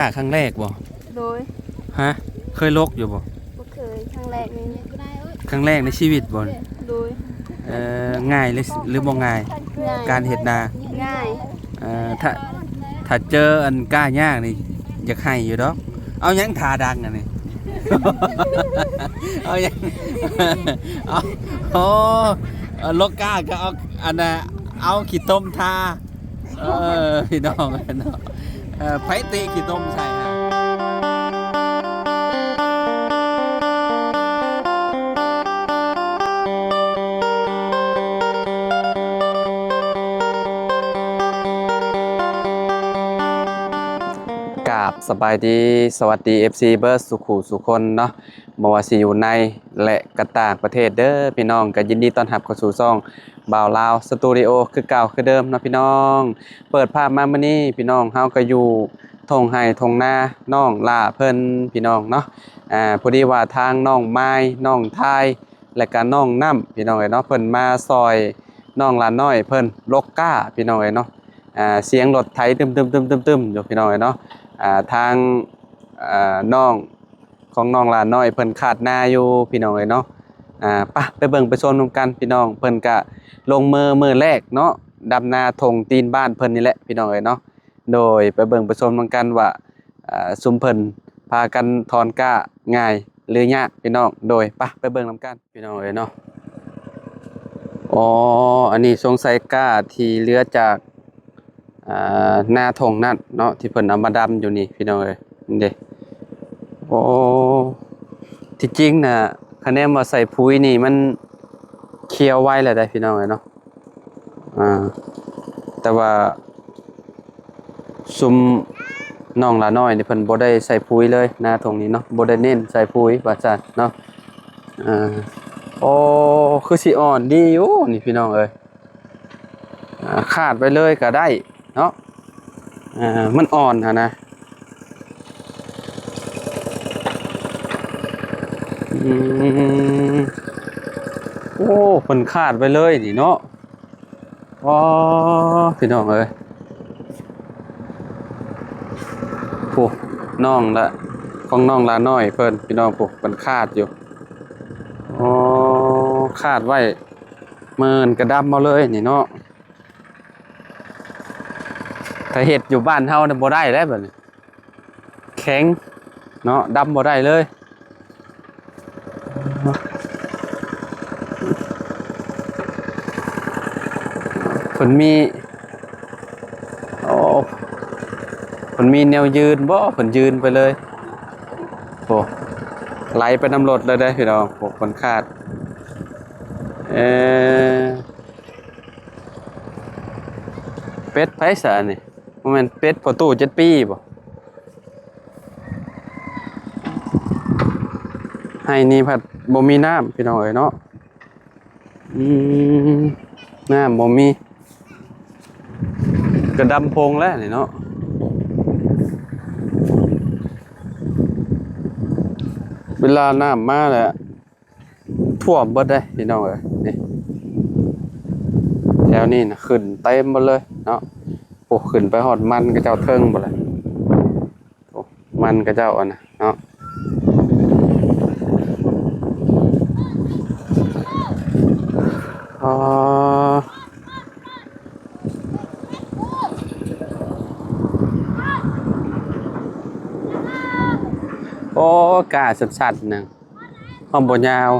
กล้าครั้งแรกบ่โดยฮะ เคยลกอยู่บ่บ่เคยครั้งแรกนี่ครั้งแรกในชีวิตบ่โดยเอ่อง่ายหรือหรือบ่ง่าย ง่ายการเฮ็ดนาง่ายเอ่อถ้าถ้าเจออันกล้ายากนี่อยากให้อยู่ดอก เอาหยังทาดังอันนี้ เอาหยังเอาโอ้เอาลกกล้าก็เอาอันน่ะเอาขี้ต้มทาเออพี่น้องเนาะ เอ่อไผติ สบายดีสวัสดี FC เบิร์ดสุขุสุคนเนาะบ่ว่าสิอยู่ในและกระต่างประเทศเด้อพี่น้องก็ยินดีต้อนรับเข้าสู่ช่องบ่าวลาวสตูดิโอคือเก่าคือเดิมเนาะพี่น้อง เปิดภาพมามื้อนี้พี่น้องเฮาก็อยู่ทงไห้ทงหน้าน้องลาเพิ่นพี่น้องเนาะอ่าพอดีว่าทางน้องไม้น้องทายและก็น้องน้ำพี่น้องเอ้ยเนาะเพิ่นมาซอยน้องลาน้อยเพิ่นลกก้าพี่น้องเอ้ยเนาะ เสียงรถไถตึมๆๆๆๆอยู่พี่น้องเอ้ยเนาะทางอ่าน้องของน้องหลานน้อยเพิ่นขาดหน้าอยู่พี่น้องเอ้ยเนาะอ่าปะไปเบิ่งไปชมนำกันพี่น้องเพิ่นก็ลงมือมือแรกเนาะดำนาทงตีนบ้านเพิ่นนี่แหละพี่น้องเอ้ยเนาะโดยไปเบิ่งไปชมนำกันว่าซุมเพิ่นพากันถอนก้าง่ายหรือยากพี่น้องโดยปะไปเบิ่งนำกันพี่น้องเอ้ยเนาะอ๋ออันนี้สงสัยก้าที่เหลือจาก หน้าทงนั่นเนาะที่เพิ่นเอามาดำอยู่นี่พี่น้องเอ้ยนี่เด้โอ้ที่จริงน่ะคะแนนว่าใส่ปุ๋ยนี่มันเคี้ยวไว้แล้วได้พี่น้องเอ้ยเนาะอ่าแต่ว่าซุมน้องละน้อยนี่เพิ่นบ่ได้ใส่ปุ๋ยเลยหน้าทงนี้เนาะบ่ได้เน้นใส่ปุ๋ยว่าซั่นเนาะอ่าโอ้คือสิอ่อนดีอยู่นี่พี่น้องเอ้ยอ่าขาดไปเลยก็ได้ เนาะอ่ามันอ่อนอะนะอืมโอ้ผนขาดไปเลยนี่เนาะว้าพี่น้องเอ้ยโอ้น้องละของน้องลาน้อยเพิ่นพี่น้องพวกมันขาดอยู่อ๋อขาดไว้เมินกระดำมาเลยนี่เนาะ ถ้าเห็ดอยู่บ้านเฮาเนี่ยบ่ได้แล้วแบบนี้แข็งเนาะดำบ่ได้เลยผลมีโอ้ผลมีแนวยืนบ่ผลยืนไปเลยโอ้ไหลไปน้ำรถเลยได้อพี่น้องโอ้ผลขาดเออเป็ดไผสานี่ บ่แม่นเป็ดพอตู้7ปีบ่ให้นี่ผัดบ่มีน้ำพี่น้องเอ้ยเนาะอืมน้ำบ่มี กระดำพงแล้วนี่เนาะเวลาน้ำมาแล้วท่วมเบิดได้พี่น้องเอ้ยนี่แถวนี้นะขึ้นเต็มหมดเลยเนาะ โอ้ขึ้นไปหอดมันกระเจ้าเทิงหมดเลยโอ้มันกระเจ้าอะนะเนาะอ๋อโอ้กาสัดๆหนึ่งหองบนยาว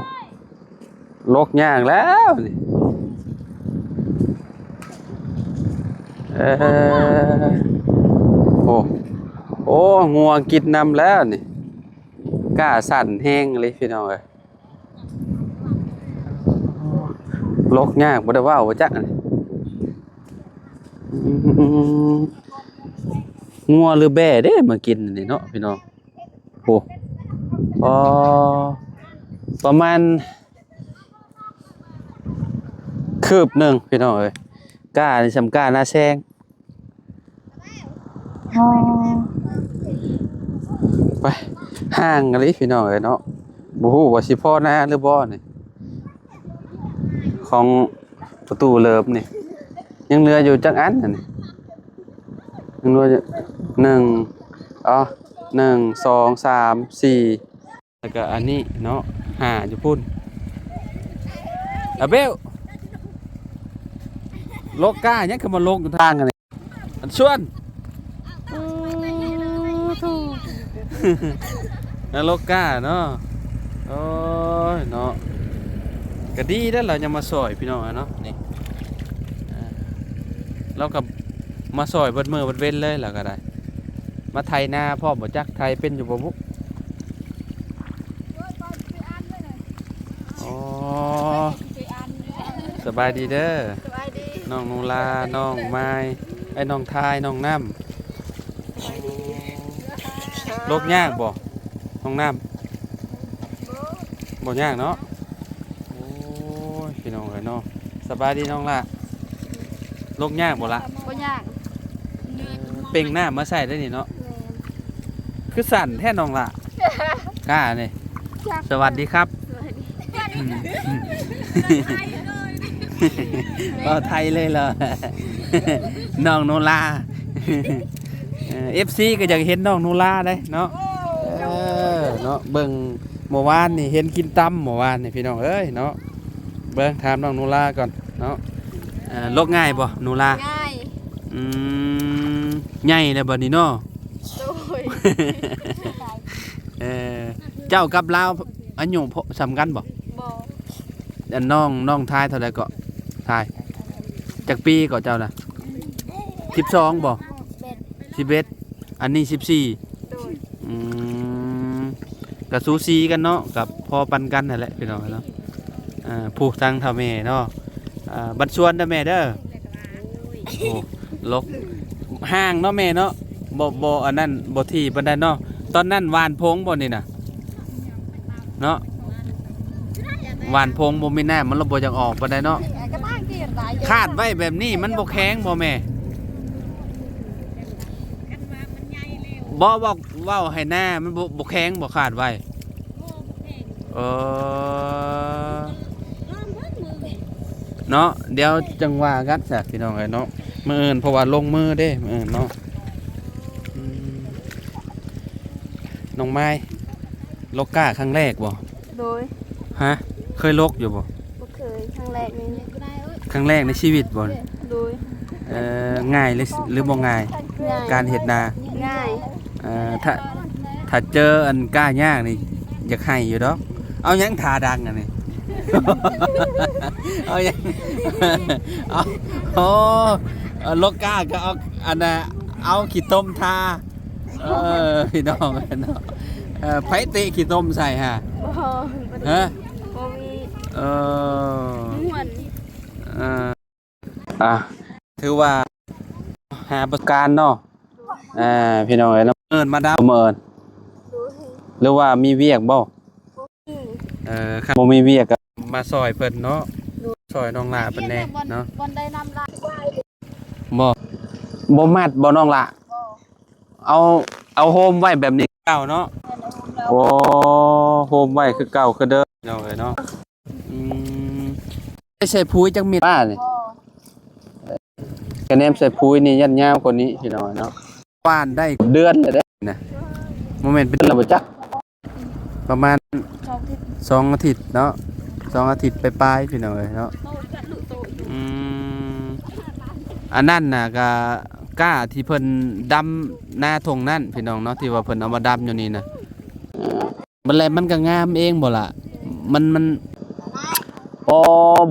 ลกยากแล้วนี่ เออ โอ้โอ้งัวกินนำแล้วนี่กล้าสั่นแห้งเลยพี่น้องเอ้ยลกยากบ่ได้ว่าว่าจักนี่งัวหรือแบ่เด้มากินนี่เนาะพี่น้องโอ้พอประมาณ คืบหนึ่งพี่น้องเอ้ยกล้านี่สำกล้าหน้าแซง ไปห่างกันเลยพี่น้องเอ้ยเนาะบ่ฮู้ว่าสิพ่อหน้าหรือบ่นี่ของประตูเลิฟนี่ ยังเหลืออยู่จักอันนี่ยังเหลืออยู่หนึ่งอ๋อหนึ่งสองสามสี่แล้วก็อันนี้เนาะห้าอยู่พุ่นอะเบลโลกก้ายังคือมาลกอยู่ทางกันนี่อันชวน นรกกาเนาะโอ้ยเนาะก็ดีแล้วเรายังมาซอยพี่น้องอะเนาะนี่อ่าเรากับมาซอยเบิดมือเบิดเว้นเลยแล้วก็ได้ มาไทยนาพ่อบ่จักไทยเป็นอยู่บ่บุอ๋อสบายดีเด้อสบายดีน้องนูลา น้องไม้ไอ้น้องทาย น้องน้ำโลกยากบ่น้องน้ำบ่ยากเนาะโอ้ยพี่น้องเอ้ยเนาะสบายดีน้องล่ะโลกยากบ่ละบ่ยากเป่งหน้ามาใส่ได้นี่เนาะแม่นคือสั่นแท้น้องล่ะกล้านี่จักสวัสดีครับสวัสดีอืมอืมเอาไทยเลยเหรอน้องโนลา เอฟซีก็อยากเห็นน้องโนลาได้เนาะเออเนาะเบิ่งเมื่อวานนี่เห็นกินตำเมื่อวานนี่พี่น้องเอ้ยเนาะเบิ่งถามน้องโนลาก่อนเนาะเอ่อลกง่ายบ่โนลาง่ายอืมใหญ่แล้วบัดนี้เนาะโดยเออเจ้ากับลาวอายุพอสำคัญบ่บ่อันน้องน้องทายเท่าไรก็ทายจากปีก็เจ้านะสิบสองบ่เป็น สิบเอ็ดอันนี้สิบสี่โดยอืมกับซูซีกันเนาะกับพอปันกันนั่นแหละพี่น้องเนาะอ่าผูกทางเท่าแม่เนาะอ่าบัดชวนเด้อแม่เด้อโอ้ลกห้างเนาะแม่เนาะบ่บ่อันนั้นบ่ที่ปานใดเนาะตอนนั้นหวานพงบ่นี่น่ะเนาะหวานพงบ่มีน้ำมันระบ่จังออกปานใดเนาะก็บ้างที่หลายคาดไว้แบบนี้มันบ่แข็งบ่แม่ บ่บอกเว้าให้หน้ามันบ่บ่แข็งบ่คาดไว้เออเนาะเดี๋ยวจังว่ากันซะพี่น้องเอ้ยเนาะมื้ออื่นเพราะว่าลงมือเด้มื้ออื่นเนาะอืมน้องไม้ลกก้าครั้งแรกบ่โดยฮะ เคยลกอยู่บ่บ่เคยครั้งแรกนี่ครั้งแรกในชีวิตบ่โดยเอ่อง่ายหรือหรือบ่ง่ายง่ายการเฮ็ดนา ง่าถ้าถ้าเจออันกล้ายากนี่อยากให้อยู่ดอก เอาหยังทาดังอันนี้ เอาหยังเอาโอ้โลกาก็เอาอันน่ะเอาขี้ต้มทาเออพี่น้องเนาะเอ่อไผเตะขี้ต้มใส่ฮะฮะเอออ่ออะถือว่าหาประการเนาะอ่าพี่น้องเอ้ยเนาะ เอิ้นมาดาวเมินโดยหรือว่ามีเวียกบ่อืมเออครับบ่มีเวียกก็มาซอยเพิ่นเนาะซอยน้องหลาเพิ่นแน่เนาะบอลได้นำลายบ่บ่มัดบ่น้องหละบ่เอาเอาโฮมไว้แบบนี้เก่าเนาะโอ้โฮมไว้คือเก่าคือเดิมเนาะเอ้ยเนาะอืมไม่ใช่ปุ๋ยจังเม็ดป้านี่บ่คะแนนใส่ปุ๋ยนี่ยันยาวกว่านี้พี่น้องเนาะว่านได้เดือนเลยเด้ นะโมเมนต์เป็นระบบจักประมาณชอบที่สองอาทิตย์เนาะสองอาทิตย์ไปปลายๆพี่น้องเอ้ยเนาะโตจัดลุโตอยู่อืมอันนั้นน่ะก็กล้าที่เพิ่นดำหน้าทงนั่นพี่น้องเนาะที่ว่าเพิ่นเอามาดำอยู่นี่นะเอ่อมันแลมันก็งามเองบ่ล่ะมันมันอ๋อ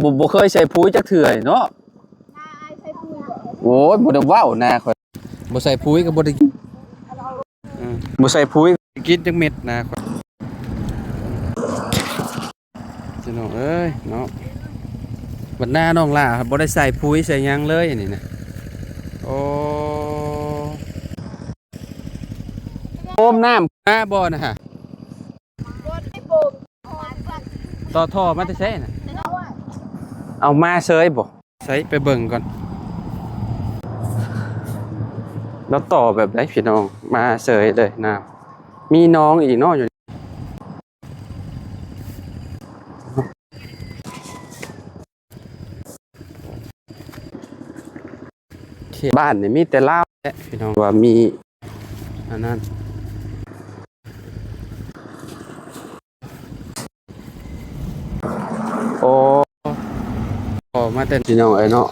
บ่บ่เคยใส่ปุ๋ยจักเทื่อเนาะนายใส่ปุ๋ยบ่โอ้ยบ่ได้เว้านะข่อยบ่ใส่ปุ๋ยก็บ่ได้กินอืม บ่ใส่ปุ๋ยกินจักเม็ดนะข่อยพี่น้องเอ้ยเนาะบัดหน้าน้องล่ะครับบ่ได้ใส่ปุ๋ยใส่ยังเลยอันนี่นะโอ้โอมน้ำมาบ่นะฮะต่อท่อมาแต่ใช่นะเอามาเซยบ่ใส่ไปเบิ่งก่อน แล้วต่อแบบไรพี่น้องมาเสยเลยนะมีน้องอีกนอกอยู่บ้านเนี่ยมีแต่เล่าแหละพี่น้องว่ามีอันนั้นโอ้มาเต่พี่น้องไอ้เนาะ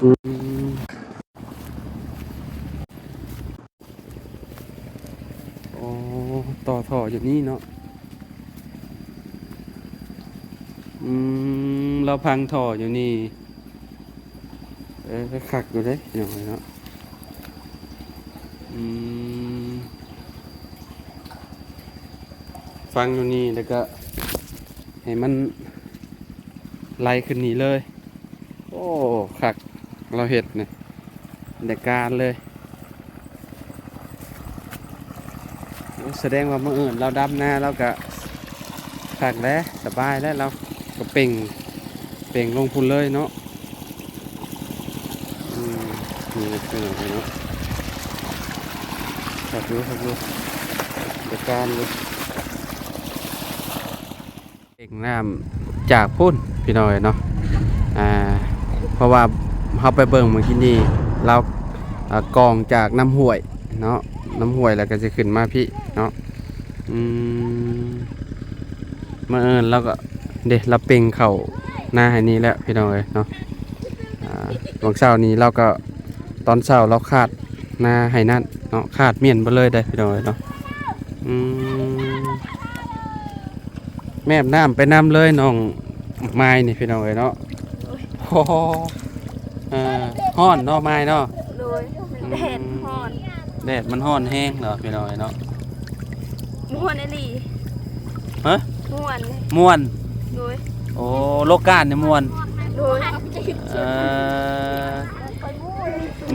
อืม โอ้ต่อท่ออยู่นี่เนาะอืมเราพังท่ออยู่นี่เออก็คักอยู่เลยพี่องเอ้ยเนาะอืมฟังอยู่นี่แล้วก็ให้มันไล่ขึ้นนี้เลย โอ้คักเราเห็ดเนี่ยเด็กการเลยโอ้ แสดงว่าเมื่ออื่นเราดับหน้าเราก็คักแล้วสบายแล้วเราก็เป่งเป่งลงพุนเลยเนาะอืมนี่เป็นอะไรเนาะคักดูคักดูเด็กการเลยเอกน้ำจากพุ่นพี่น้อยเนาะอ่าเพราะว่าเขาไปเบิ่งเมื่อกี้นี้เราอ่ากองจากน้ำห้วยเนาะน้ำห้วยแล้วก็จะขึ้นมาพี่ เนาะอืมมาเอิญเราก็เด็เราเป่งเข่าหน้าให้นี้แล้วพี่น้อยเนาะอ่าวันเช้านี้เราก็ตอนเช้าเราคาดหน้าให้นั่นเนาะคาดเมียนไปเลยได้อพี่น้อยเนาะอืมแม่น้ำไปน้ำเลยน้องไม้นี่พี่น้องเอ้ยเนาะโอ้โหเอ่อฮ้อนเนาะไม้เนาะโดยแดดฮอนแดดมันฮ้อนแห้งเนาะพี่น้องเอ้ยเนาะม่ วนไอ้ลีฮะม่วนเลยม่วน โดยโอ้โลกการเนี่ยม่วนโดยเอ่อ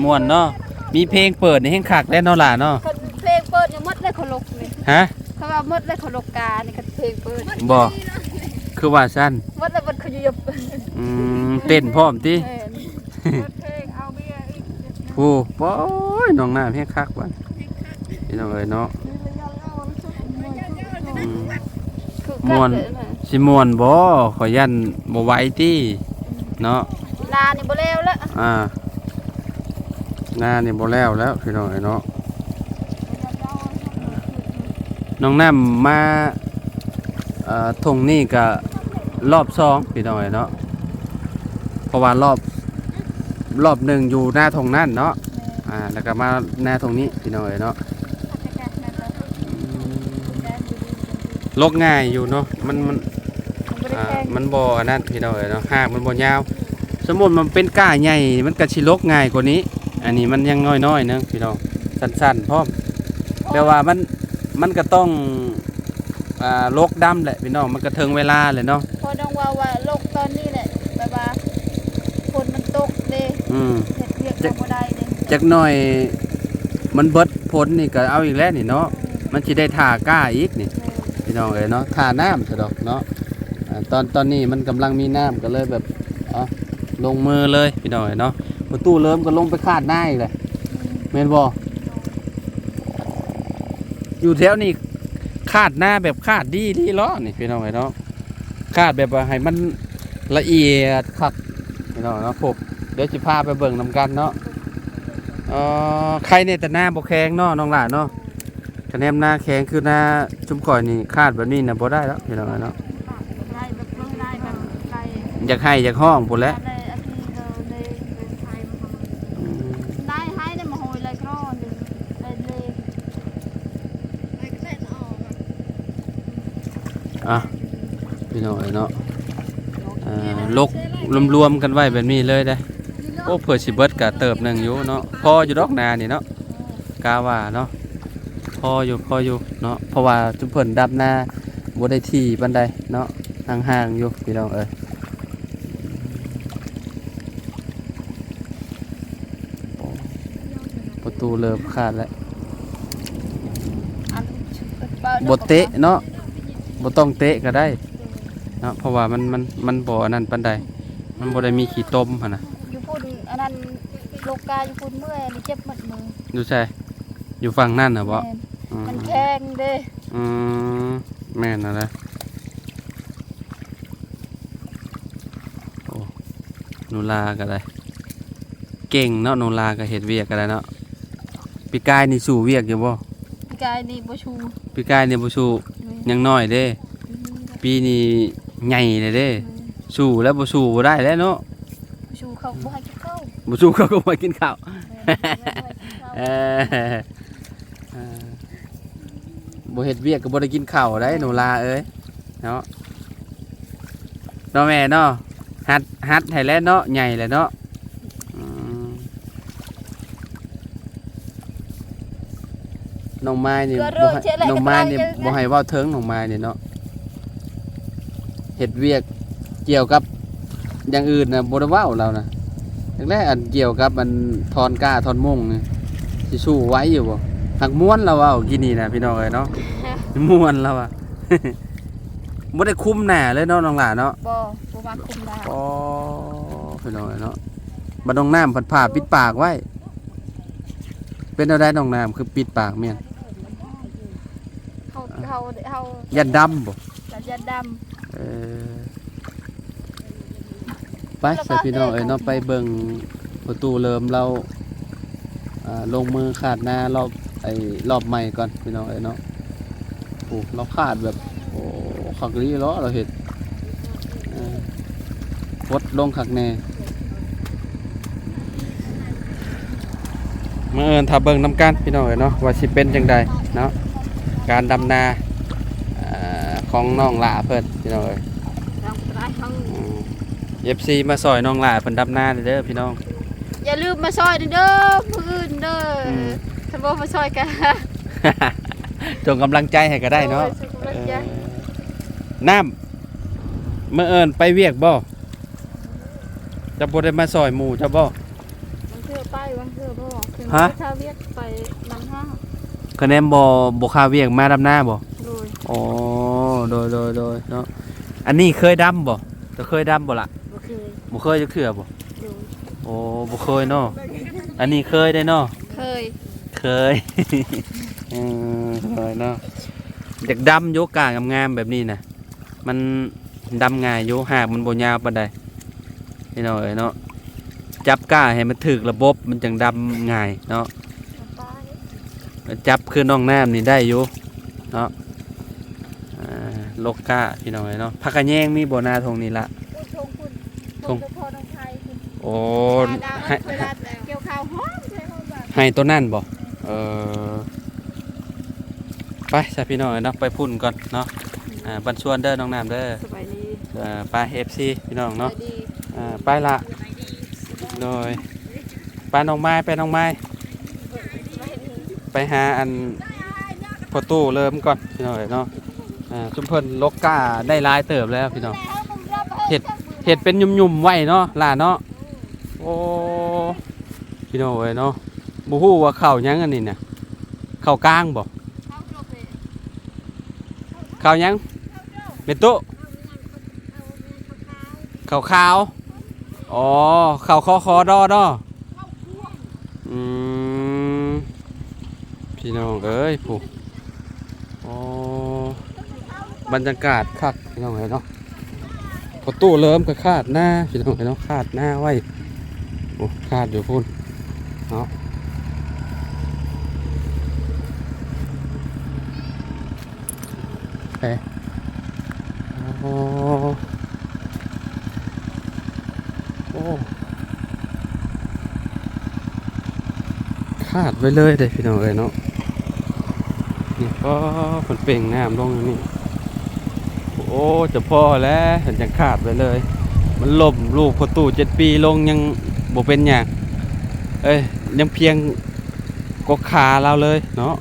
ม่วนเนาะมีเพลงเปิดในแห่งคักได้เนาะล่ะเนาะคนเพลงเปิดยังหมดเลยเขาลกเลยฮะเขาว่าหมดเลยเขาลกกาในกันเพลงเปิดบ่คือว่าซั่นหมดเลยมันเขาหยุบอืมเต้นพร้อมติแม่นหมดเพลงเอาเบียร์อีกผู้โอ้ยน้องน้ำแห้งคักว่ะพี่น้องเอ้ยเนาะอืม คือ ม่วนกัดเลยนะสิม่วนบ่ขอยยันบ่ไหวติเนาะนานี่บ่แล้วละอ่าหน้านี่บ่แล้วแล้วพี่น้องไอ้เนาะน้องน้ำมาเอ่อทงนี่ก็รอบสองพี่น้องไอ้เนาะเพราะว่ารอบรอบหนึ่งอยู่หน้าทงนั่นเนาะอ่าแล้วก็มาหน้าทงนี้พี่น้องไอ้เนาะ ลกง่ายอยู่เนาะมันมันบ่ได้อ่าแข่งมันบ่อันนั้นพี่น้องเอ้ยเนาะหากมันบ่ยาว สมมุติมันเป็นก้าใหญ่มันก็สิลกง่ายกว่านี้ อันนี้มันยังน้อยๆนึงพี่น้องสั้นๆพร้อมแปลว่ามันมันก็ต้องอ่าลกดำแหละพี่น้องมันก็ถึงเวลาเลยเนาะพอน้องว่าว่าโลกตอนนี้แหละแบบว่าฝนมันตกเด้อืมเฮ็ดเวียกก็บ่ได้เด้จักหน่อยมันเบิดผลนี่ก็เอาอีกแล้วนี่เนาะมันสิได้ท่าก้าอีกนี่ พี่น้องเอ้ยเนาะท่าน้ำซะดอกเนาะตอนตอนนี้มันกำลังมีน้ำก็เลยแบบอ๋อลงมือเลยพี่น้องเอ้ยเนาะประตูเริ่มก็ลงไปคาดหน้าอีกเลยแม่นบ่อยู่แถวนี้คาดหน้าแบบคาดดีดีล้อนี่พี่น้องเอ้ยเนาะคาดแบบว่าให้มันละเอียดคักพี่น้องเนาะผมเดี๋ยวสิพาไปเบิ่งนำกันเนาะเอ่อใครเนี่ยแต่หน้าบ่แข็งเนาะน้องหลานเนาะ คะแนนหน้าแข็งคือหน้าชุมก่อยนี่คาดแบบนี้นะบ่ได้แล้วพี่น้องเนาะได้แบบบ่ได้แบบได้อยากให้อยากห้องพุ่นแหล้วได้อาทิตย์เดียวได้เป็นไทยมาได้ให้ได้มาโหยเลยครอหนึงได้เลยได้ก็ได้ออกอะพี่น้องเนาะอ่าลกรวมๆกันไว้แบบนี้เลยได้อโอ้เผื่อสิเบิดกะเติบหนึงอยู่เนาะพออยู่ดอกนานี่เนาะกาว่าเนาะพ ออยู่พออยู่เนาะเพราะว่าจุมเพิ่นดับหน้าบ่ได้ที่ปานใดเนาะห่างๆอยู่พี่น้องเอ้ยโอ้ประตูเริ่มขาดแล้วอันบเตะเนาะบ่ต้องเตะก็ได้เนาะเพราะว่ามันมันมันบ่อันนั้นปานใดมันบ่ได้มีขี้ต้มหั่นน่ะอยู่พุ่นอันนั้นโลกาอยู่พุ่นเมื่อยนี่เจ็บหมดมือดูใช่อยู่ฝั่งนั่นน่ะบ่ แม่นอืมมันแข็งเด้อืมแม่นน่ะนะโอ้หนูลาก็ได้ เก่งเนาะหนูลาก็เฮ็ดเวียกก็ได้เนาะปีกายนี่สู้เวียกอยู่บ่พี่กายนี่บ่ชูปีกายนี่บ่สู้ยังน้อยเด้ ปีนี้ใหญ่เลยเด้ สู้แล้วบ่สู้บ่ได้แล้วเนาะชูเขาบ่ให้กินข้าวบ่สู้เขาก็มากินข้าว เอเอออเออ บ่เฮ็ดเวียกก็บ่ได้กินข้าวได้หนูลาเอ้ยเนาะเนาะแม่เนาะฮัดฮัดให้แล้วเนาะใหญ่แล้วเนาะอืมน้องไม้นี่บ่ให้น้องไม้นี่บ่ให้เว้าเทิงน้องไม้นี่เนาะเฮ็ดเวียกเกี่ยวกับอย่างอื่นน่ะบ่ได้เว้าเรานะแรกๆอันเกี่ยวกับอันทอนก้าทอนมุ่งนี่สิสู้ไหว้อยู่บ่ หักม้วนแล้วเว้ากินนี่นะพี่น้องเอ้ยเนาะม้วนแล้วอะบ่ได้คุมหน้าเลยเนาะน้องหลาเนาะบ่บ่มาคุมได้อ๋อพี่น้องเอ้ยเนาะบัดน้องน้ำผัดผ้าปิดปากไว้ เป็นเอาได้น้องน้ำคือปิดปากเมียนเขาเขาเขายันดำบ่จะจะดเออไปสพี่น้องเอ้ยเนาะไปเบิ่งประตูเริ่มเราอ่าลงมือขาดหน้ารอบ ไอ้รอบใหม่ก่อนพี่น้องเอ้ยเนาะโอ้เราขาดแบบโอ้ขักลีล้อเราเห็ดเออวดลงขักแน่มาเอินถ้าเบิ่งน้ำกันพี่น้องเอ้ยเนาะว่าสิเป็นจังใดเนาะการดำนาอ่าของน้องหลาเพิ่นพี่น้องเอ้ยำทางปลายทางเอฟซีมาซอยน้องหลาเพิ่นดำนาเด้อพี่น้องอย่าลืมมาซอยเด้อผู้อื่นเด้ออมถ้า บ่มาซอยกันจงกำลังใจให้ก็ได้เนาะโอ้ยสุขภาพเอใจอน้ำเมื่อเอินไปเวียกบ่จะบ่ได้มาซอยหมู่จะบ่บางเทื่อไปบางเทื่อบ่คือฮะถ้าเวียกไปมันห้าคะแนนบ่บ่ค่าเวียกมาดำนาบ่โดยอ๋อโดยโดยโดยเนาะอันนี้เคยดำบ่จะเคยดำบ่ล่ะบ่เคยบ่เคยจะเคือบ่โดยโอ้บ่เคยเนาะอันนี้เคยได้เนาะเคย เคยเออเคยเนาะอยากดำโยกกางามๆแบบนี้นะมันดำง่ายโยหากมันบ่ยาวปานใดนี่เนาะเอ้ยเนาะจับก้าให้มันถึกระบบมันจังดำง่ายเนาะไปจับคือน้องน้ำนี่ได้อยู่เนาะอ่าโลกก้าพี่น้องเอ้ยเนาะพักกะแยงมีบ่นาทงนี่ละผู้ชงคุณชงเจ้าพ่อน้องไทยคุณโอ้ดาวให้เวลาเกี่ยวข้าวหอมใช่ไหมแบบให้ตัวนั่นบ่ เออไปจ้ะพี่น้องเอ้ยเนาะไปพุ่นก่อนเนาะอ่าบันชวนเด้อน้องน้ำเด้อสบายดีเอ่อไป FC พี่น้องสเนาะบายดีอ่าไปละโดยไปน้องไม้ไปน้องไม้ไปหาอันพอตู้เริ่มก่อนพี่น้องเอ้ยเนาะอ่าจุมเพิ่นลกก้าได้หลายเติบแล้วพี่น้องเห็ดเห็ดเป็นยุ่มๆไว้เนาะล่ะเนาะโอ้พี่น้องเอ้ยเนาะ บ่ฮู้ว่าข้าวหยังอันนี้น่ะข้าวกลางบ่ข้าวหยังเป็นตุข้าวขาวอ๋อข้าวคอคอดอดออืมพี่น้องเอ้ยผู้โอ้บรรยากาศคักพี่น้องเอ้ยเนาะพอตู้เริ่มก็คาดหน้าพี่น้องเนาะคาดหน้าไว้โอ้คาดอยู่พุ่นเนาะ ไปโอ้โอ้คาดไว้เลยเด้พี่น้องเอ้ยเนาะนี่ก็ผลเปล่งน้ำลงอย่างนี้โอ้จะพ่อแล้วเห็นจังขาดไปเลย มันล่มลูกพอตู่เจ็ดปีลงยังบ่เป็นอย่างเอ้ยยังเพียงกกขาเราเลยเนาะ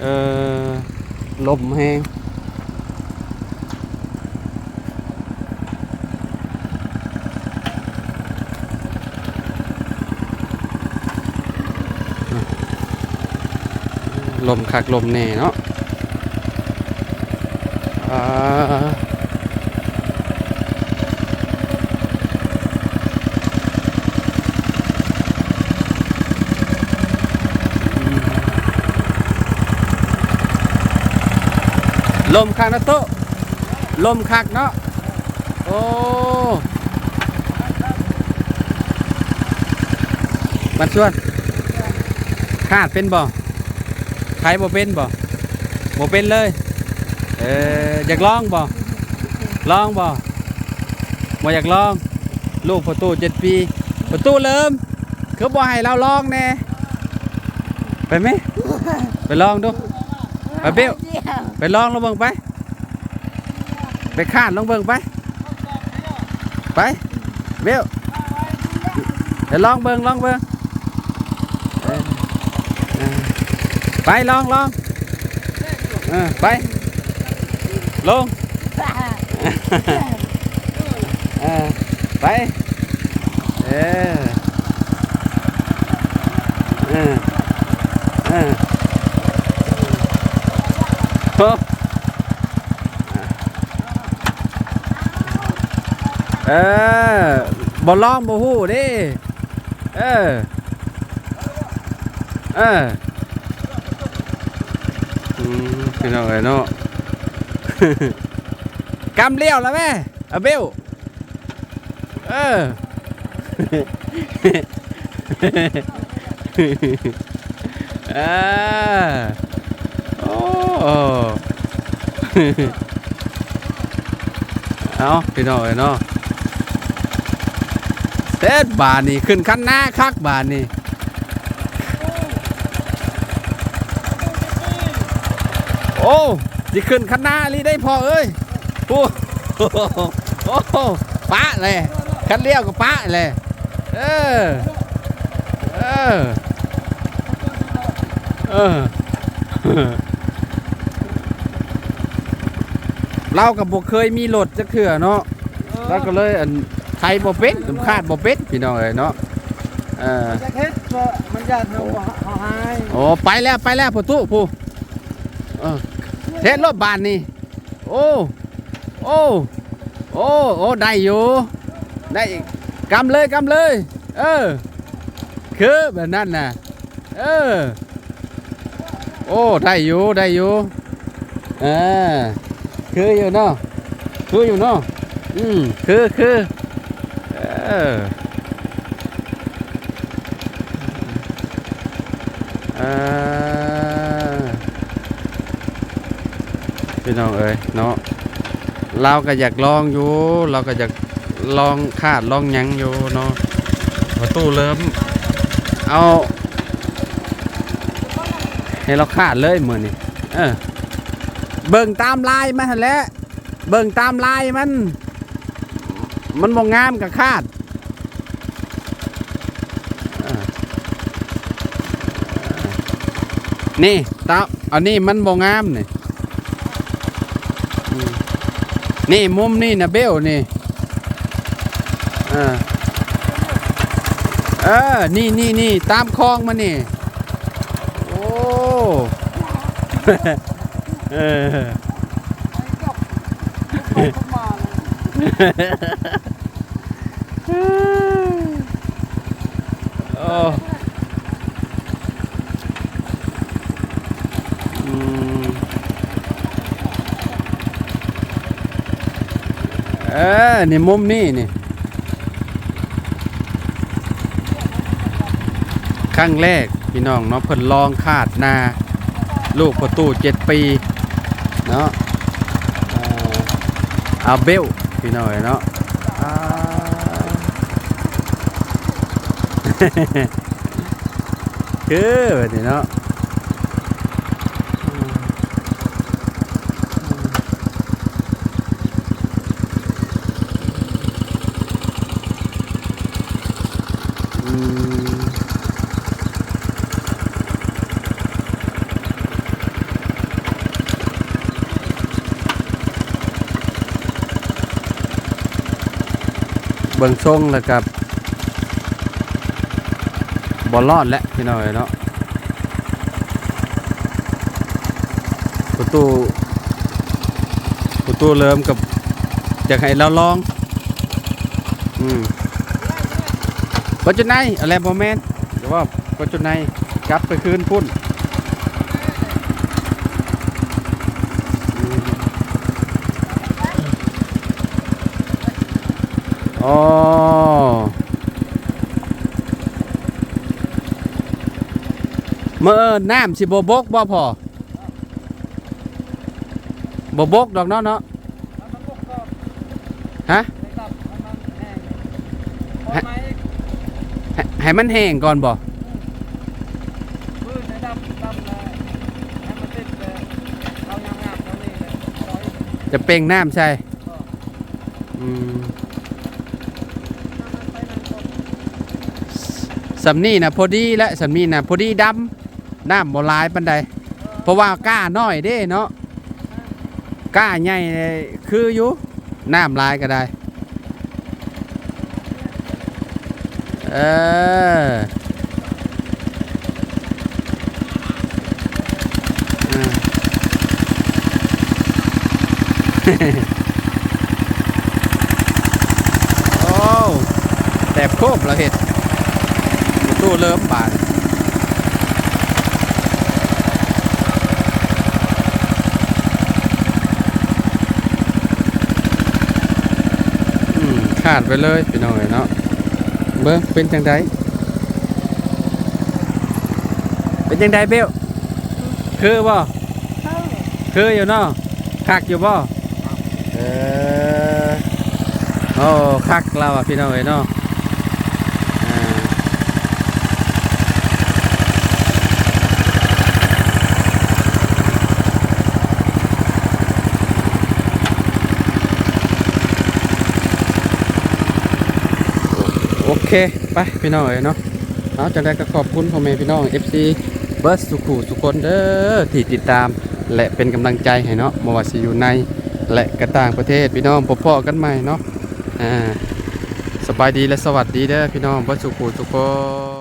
เออ ลมแห้งลมคักลมแน่เนาะอ่า ลมคักนะโตะลมคักเนาะโอ้บันชวนขาดเป็นบ่ใครบ่เป็นบ่บ่เป็นเลยเอออยากลองบ่ลองบ่บ่อยากลอง ลูกประตูเจ็ดปี ประตูเริ่มคือบ่ให้เราลองแน่ไปไหมไปลองดูไปเบี้ยว ไปลองลงเบิ่งไป ไปคาดลงเบิ่งไป ไปเบี้ยวเดี๋ยวลองเบิ่งลองเบิ่งไปลองลองอไป ลงไป เอออโอ้ เออบอลองบ่ฮู้เดิเออ เอออืมพี่น้องเอ้ยเนาะกำเลี้ยวแล้วแม่อะเบลเออเออ เอาพี่น้องเอ้ยเนาะเต็ดบานนี่ขึ้นคันหน้าคักบานนี่โอ้สิขึ้นคันหน้าลีได้พอเอ้ยโอ้โหโอ้โหปะเลยคันเลี้ยวกับปะเลยเออเออเออ เรากับบกเคยมีรถจะเขื่อเนาะเราก็เลยอันไทยบ่เป็นคาดบ่เป็นพี่น้องเอ้ยเนาะเออจะเฮ็ดบ่มันญาติเฮาบ่เฮาหายโอ้ไปแล้วไปแล้วพ่อตู้ผู้เออเทศรถบานนี่โอ้โอ้โอ้โอ้ได้อยู่ได้อีกกำเลยกำเลย เออ คือแบบนั้นน่ะเออ โอ้ ได้อยู่ ได้อยู่เออ คืออยู่เนาะคืออยู่เนาะอืมคือคือเออออพี่น้องเอ้ยเนาะเราก็อยากลองอยู่ เราก็อยากลองคาดลองยังอยู่เนาะประตูเริ่มเอาให้เราคาดเลยเหมือนนี่เออ เบิ่งตามลายมันหั่นแหละเบิ่งตามลายมัน มันบ่งงามกับคาดนี่ตาอันนี้มันบ่งามนี่นี่มุมนี่นะเบลนี่ออเออ นี่นี่นี่ตามคลองมานี่ โอ้ เออโอ้อืมเออนี่มุมนี่นี่ครั้งแรกพี่น้องเนาะเพิ่นลองคาดนา ลูกประตูเจ็ดปี เนาะเอ่อ อาเบลพี่น้อยเนาะอ่าคือแบบนี้เนาะ เบิ่งทรงแล้วกับบอลรอดแล้วพี่น้อยเนาะประตูประตูเริ่มกับอยากให้เราลอง อืมก็จุดไหนอะไรบอแมนหรือว่าก็จุดไหนกลับไปคืนพุ่น อ๋อเมื่อน้ำสิบบกบ่พอบบกดอกเนาะเนาะฮะในตับให้มันแห้งพอไหมให้ให้มันแห้งก่อนบ่พืชในดำดำเสำนี่นะพอดีและสำนี่นะพอดีดำน้ำบ่ลายปันใดเพราะว่าก้าน้อยเด้เนาะก้าใหญ่คืออยู่น้ำลายก็ได้เออโอ้แต่โคบเราเห็ด ประตู้เริ่มบานอืมขาดไปเลยพี่น้องเอ้ยเนาะเบิ้งเป็นจังไดเป็นจังไดเบลคือบ่เข้าคืออยู่เนาะคักอยู่บ่เออโอ้คักเราอะพี่น้องเอ้ยเนาะ เค ไปพี่น้องเอ๋ยเนาะเอาจะได้ก็ขอบคุณพ่อแม่พี่น้อง FC เบิร์สสุขุสุคนเด้อที่ติดตาม และเป็นกำลังใจให้เนาะบ่ว่าสิอยู่ใน และก็ต่างประเทศพี่น้องพบพ่อกันใหม่เนาะอ่าสบายดีและสวัสดีเด้อพี่น้องเบิร์สสุขุสุคน